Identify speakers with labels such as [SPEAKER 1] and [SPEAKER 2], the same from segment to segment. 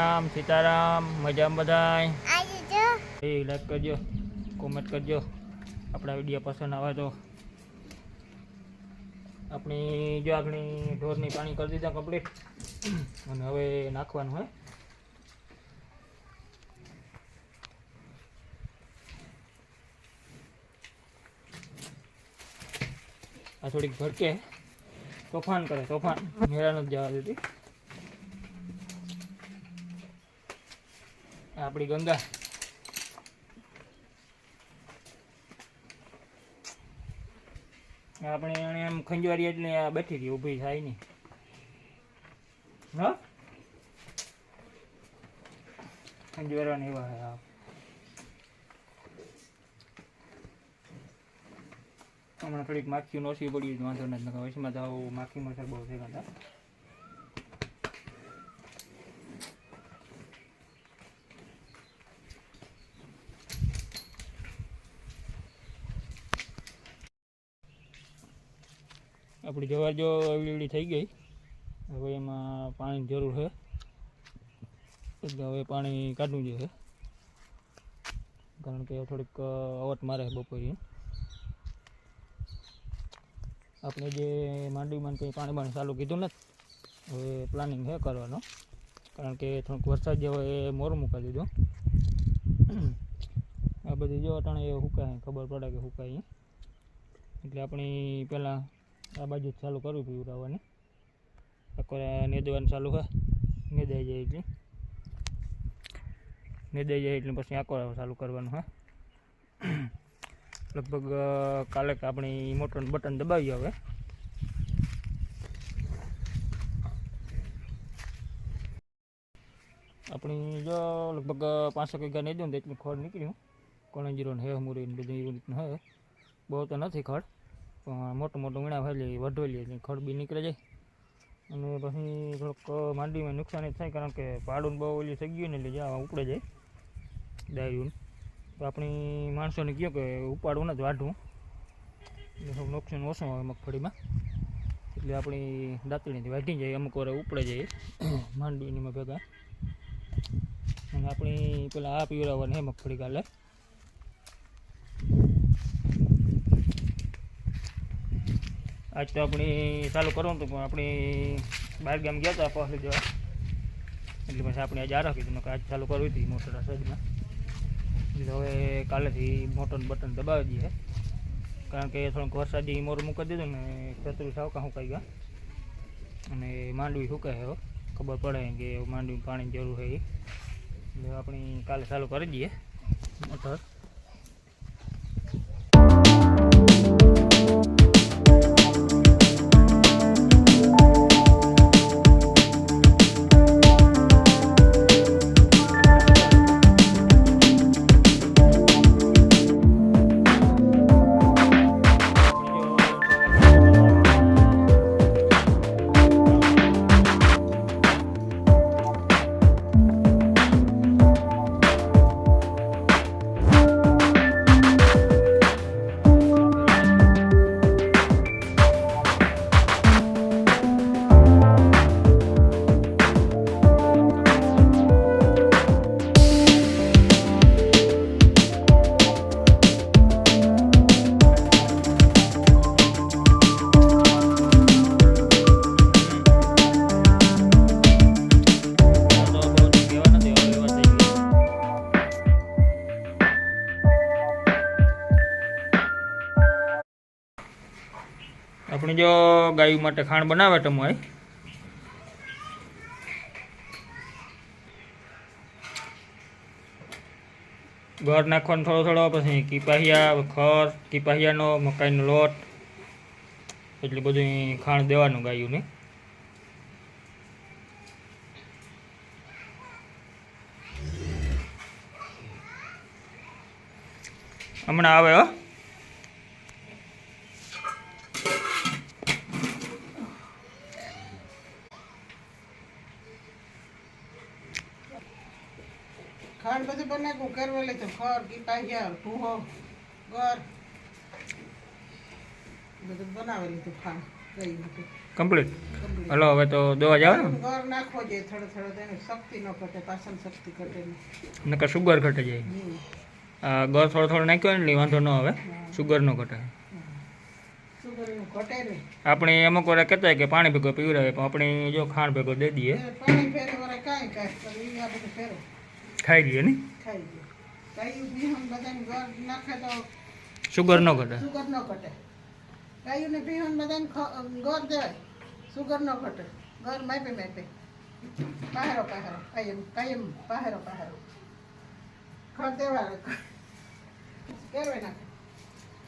[SPEAKER 1] રામ સીતારામ મજામાં બધાય? એ લાઈક કરજો કોમેન્ટ કરજો. આપણા વીડિયો પસંદ આવે તો. આપણી જો આપણી ઢોરની પાણી કરી દીધા કમ્પ્લીટ અને હવે નાખવાનું હોય આ થોડીક ભડકે તોફાન કરે તોફાન. મેળા નથી જવા દેતી. આપણી ગંગા. આપણે એને એમ ખંજવારી એટલે આ બેઠી હતી ઊભી થાય નહીં. હા? ખંજવારવાની એવા હે હમણાં થોડીક માખીઓ નોસી પડી વાંધો નથી વચમાં તો આવું માખી મચ્છર બહુ થઈ ગયા આપણી જવાર જો એવડી થઈ ગઈ. હવે એમાં પાણીની જરૂર છે. એટલે હવે પાણી કાઢવું જોઈએ. કારણ કે થોડીક અવટ મારે બપોરે આપણે જે માંડવીમાં કંઈ પાણી બાણી ચાલુ કીધું નથી, હવે પ્લાનિંગ છે કરવાનો. કારણ કે થોડુંક વરસાદ જેવો એ મોર મૂકી દીધો. આ બધી જો અટાણે એ હુકાય, ખબર પડે કે હુકાય એટલે આપણી પહેલાં આ બાજુ ચાલુ કરવું પીવડાવવાની આખો નેદવાનું ચાલુ છે. નેદાઈ જાય એટલે. નેદાઈ જાય એટલે પછી આખો ચાલુ કરવાનું હા લગભગ કાલે આપણી મોટર બટન દબાવી હવે. આપણી જો લગભગ પાંચસો વીઘા નહીં દઉં તો એટલું ખડ નીકળ્યું. કોણ જીરો હે મુરી બધું એવી બહુ તો નથી ખડ. મોટું મોટું વીણા ફેલી વઢવેલી એટલે ખડ બી નીકળે જાય અને પછી થોડુંક માંડીમાં જ થાય કારણ કે પાડું બહુ ઓલી થઈ ગયું ને એટલે જ્યાં ઉપડે જાય દાયું તો આપણી માણસોને કહ્યું કે ઉપાડવું જ વાઢવું. એટલે થોડુંક નુકસાન ઓછું આવે મગફળીમાં. એટલે આપણી દાંતણીથી વાઢી જાય, અમુક વાર ઉપડે જાય માંડવીનીમાં ભેગા. અને આપણી પેલા આ પીવડાવવાની હે મગફળી કાલે. આજ તો આપણી ચાલુ કરવાનું હતું, પણ આપણે બહાર ગામ ગયા હતા પહોંચી જવા એટલે પછી આપણે આજે આ રાખી નકર આજ ચાલુ કરવી હતી મોટર સજમાં એટલે હવે કાલેથી મોટર બટન દબાવી દઈએ. કારણ કે થોડુંક વરસાદી મોર મૂકી દીધું ને ખેતરું સાવકા સુકાઈ ગયા. અને માંડવી સુકાય હવે ખબર પડે કે માંડવી પાણીની જરૂર છે એટલે આપણે કાલે ચાલુ કરી દઈએ મોટર. આપણે જો ગાય માટે ખાણ બનાવે ટમોય ઘર નાખવાનો થોડો થોડો, પછી કીપાહિયા, ખર, કીપાહિયાનો, મકાઈનો લોટ, એટલું બધું ખાણ દેવાનું ગાયુંને. હમણાં આવે હો.
[SPEAKER 2] ખાંડ બધું બનાવ્યું કરવેલે તો ખર કીપાહિયા ભૂહો ગર. બધું બનાવી લીધું ગઈ હતું
[SPEAKER 1] કમ્પ્લીટ? હલો હવે તો દવા જાવ ને?
[SPEAKER 2] ઘર નાખવો જોઈએ થોડો થોડો તેને શક્તિ ન ઘટે પાચન શક્તિ ઘટે
[SPEAKER 1] નકર સુગર ઘટે જાય. આ થોડો થોડો નાખ્યો ને વાંધો ન આવે. સુગર ન ઘટે. આપણે અમુક વાર કહેતા કે પાણી ભેગો પીવડાવે પણ આપણે જો ખાંડ ભેગો દે દઈએ.
[SPEAKER 2] પાણી ફેરે વરે કાંઈ કાંઈ આ બધું
[SPEAKER 1] ખાઈ લઈએ ને.
[SPEAKER 2] ઘર
[SPEAKER 1] સુગર ન ઘટે.
[SPEAKER 2] સુગર ન ઘટે. ગાયું ને બિહાન બધાને ગોળ દેવાય સુગર ન ઘટે. ગોર માપે માપે. પાહેરો પાહેરો. કાયમ કાયમ પાહેરો પાહેરો. ખર દેવા કેરવે નાખે.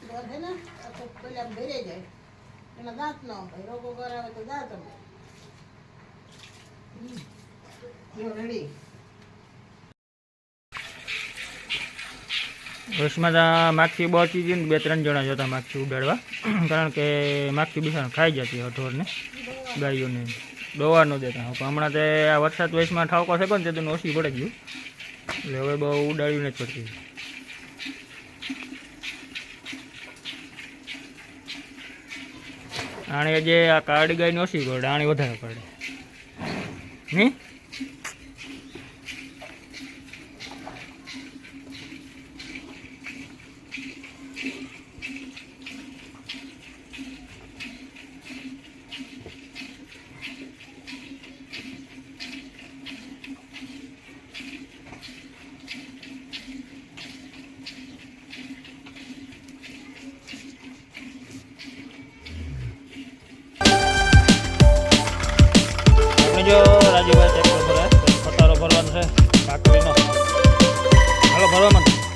[SPEAKER 2] ઘર હે ને આ પેલા બેરે જાય. એના દાંત ન હોય. રોગો ઘર આવે તો દાંત જો રેડી.
[SPEAKER 1] તો માખી બચી જઈને બે ત્રણ જણા જતા માખી ઉડાડવા કારણ કે માખી બિસાણ ખાઈ જતી હઠોરને ગાયોને. દવા ન દેતા પણ હમણાં તે આ વરસાદ વયસમાં ઠાવકો છે ને તે તો ઓછી પડે ગયું. એટલે હવે બહુ ઉડાડ્યું નથી પડતી આણે જે આ કાળી ગાયને ઓછી પડે, આણે વધારે પડે. નહીં જો રાજુભાઈ ટેક્ટર ભરાય પટારો ભરવાનો છે કાકડીનો હાલો ભરવા મને